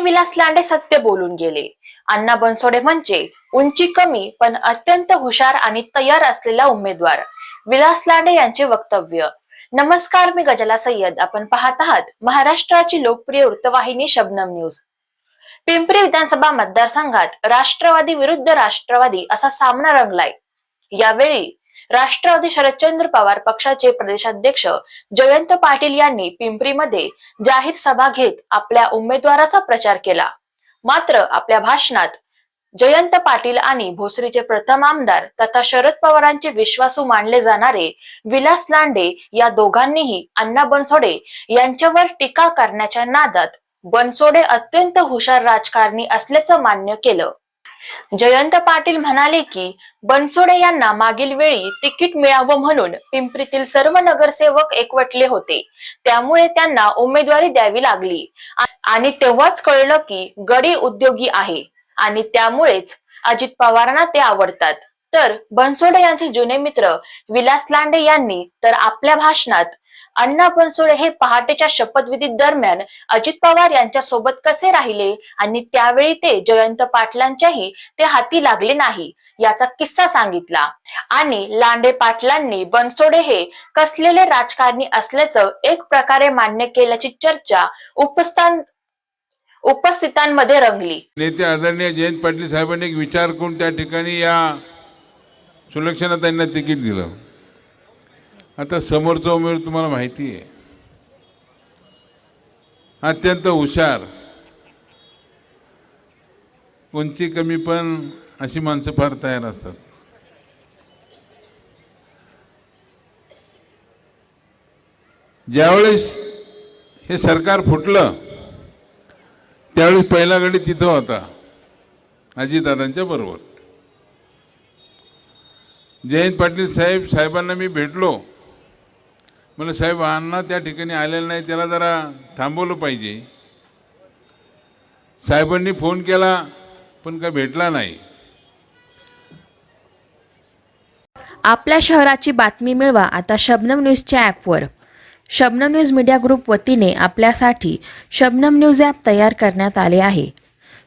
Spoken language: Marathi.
विलास लांडे सत्य बोलून गेले. अण्णा बनसोडे म्हणजे उंची कमी पण अत्यंत हुशार आणि तयार असलेला उमेदवार. विलास लांडे यांचे वक्तव्य. नमस्कार मी गजला सय्यद. आपण पाहत आहात महाराष्ट्राची लोकप्रिय वृत्तवाहिनी शबनम न्यूज. पिंपरी विधानसभा मतदारसंघात राष्ट्रवादी विरुद्ध राष्ट्रवादी असा सामना रंगलाय. यावेळी राष्ट्रवादी शरदचंद्र पवार पक्षाचे प्रदेशाध्यक्ष जयंत पाटील यांनी पिंपरीमध्ये जाहीर सभा घेत आपल्या उमेदवाराचा प्रचार केला. मात्र आपल्या भाषणात जयंत पाटील आणि भोसरीचे प्रथम आमदार तथा शरद पवारांचे विश्वासू मानले जाणारे विलास लांडे या दोघांनीही अण्णा बनसोडे यांच्यावर टीका करण्याच्या नादात बनसोडे अत्यंत हुशार राजकारणी असल्याचं मान्य केलं. जयंत पाटील म्हणाले की बनसोडे यांना मागील वेळी तिकीट मिळावं म्हणून पिंपरीतील सर्व नगरसेवक एकवटले होते. त्यामुळे त्यांना उमेदवारी द्यावी लागली. आणि तेव्हाच कळलं की गडी उद्योगी आहे. आणि त्यामुळेच अजित पवारांना ते आवडतात. तर बनसोडे यांचे जुने मित्र विलास लांडे यांनी तर आपल्या भाषणात अण्णा बनसोडे हे पहाटेच्या शपथविधी दरम्यान अजित पवार यांच्या सोबत कसे राहिले आणि त्यावेळी ते जयंत पाटलांच्याही ते हाती लागले नाही याचा किस्सा सांगितला. आणि लांडे पाटलांनी बनसोडे हे कसलेले राजकारणी असल्याचं एक प्रकारे मान्य केल्याची चर्चा उपस्थान उपस्थितांमध्ये रंगली. नेते आदरणीय जयंत पाटील साहेबांनी विचार करून त्या ठिकाणी या सुलक्षणा त्यांना तिकीट दिलं. आता समोरचा उमेदवार तुम्हाला माहिती आहे. अत्यंत हुशार. उंची कमी पण अशी माणसं फार तयार असतात. ज्यावेळेस हे सरकार फुटलं त्यावेळी पहिला गडी तिथं होता अजितदादांच्या बरोबर. जयंत पाटील साहेब साहेबांना मी भेटलो. मला साहेब अण्णा त्या ठिकाणी आलेलं नाही त्याला जरा थांबवलं पाहिजे. साहेबांनी फोन केला पण का भेटला नाही. आपल्या शहराची बातमी मिळवा आता शबनम न्यूजच्या ॲपवर. शबनम न्यूज मीडिया ग्रुप वतीने आपल्यासाठी शबनम न्यूज ॲप तयार करण्यात आले आहे.